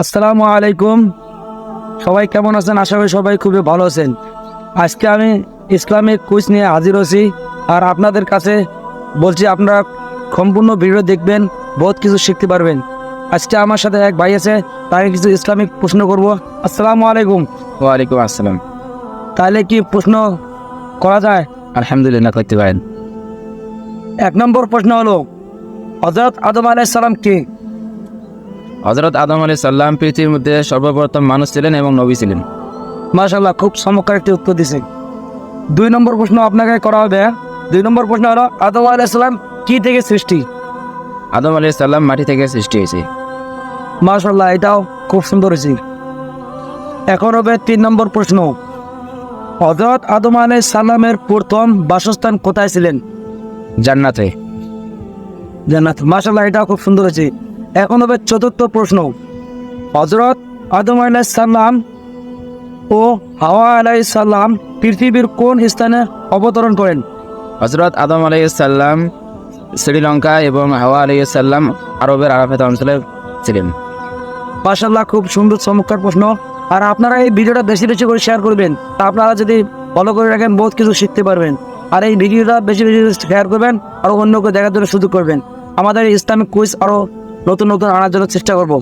আসসালামু আলাইকুম। সবাই কেমন আছেন? আশা করি সবাই খুবই ভালো আছেন। আজকে আমি ইসলামিক কুইজ নিয়ে হাজির হয়েছি আর আপনাদের কাছে বলছি আপনারা সম্পূর্ণ ভিডিও দেখবেন বহুত কিছু শিখতে পারবেন। আজকে আমার সাথে এক ভাই আছে তাকে কিছু ইসলামিক প্রশ্ন করব। আসসালামু আলাইকুম। ওয়ালাইকুম আসসালাম। তাহলে কি প্রশ্ন করা যায়? আলহামদুলিল্লাহ করতে পারেন। এক নম্বর প্রশ্ন হলো হজরত আদম আলাইসাল্লাম কে? হজরত আদম আলী সাল্লাম পৃথিবীর মধ্যে সর্বপ্রথম মানুষ ছিলেন এবং নবী ছিলেন। মাশাল্লাহ খুব চমৎকার একটি উত্তর দিছে। দুই নম্বর প্রশ্ন আপনাকে করা হবে দুই নম্বর প্রশ্ন হলো আদম আলাইসাল্লাম কি থেকে সৃষ্টি? আদম আলী সাল্লাম মাটি থেকে সৃষ্টি হয়েছে। মাশাল্লাহ এটাও খুব সুন্দর হয়েছে। এখন হবে তিন নম্বর প্রশ্ন। হজরত আদম আলাই সাল্লামের প্রথম বাসস্থান কোথায় ছিলেন? জান্নাতে। জান্নাত মাশাল্লাহ এটাও খুব সুন্দর হয়েছে। এখন হবে চতুর্থ প্রশ্ন। হজরত আদম আলাই সাল্লাম ও হাওয়া আলাই সাল্লাম পৃথিবীর কোন স্থানে অবতরণ করেন? হজরত আদম আলাইসাল্লাম শ্রীলঙ্কা এবং হাওয়া আলী সাল্লাম আরবের আরাফাত অঞ্চলে ছিলেন। মাশাল্লাহ খুব সুন্দর চমৎকার প্রশ্ন। আর আপনারা এই ভিডিওটা বেশি বেশি করে শেয়ার করবেন। তা আপনারা যদি ফলো করে রাখেন বহুত কিছু শিখতে পারবেন। আর এই ভিডিওটা বেশি বেশি শেয়ার করবেন আর অন্যকে দেখার জন্য সুযোগ করবেন। আমাদের ইসলামিক কুইজ আরও নতুন নতুন আনার জন্য চেষ্টা করব।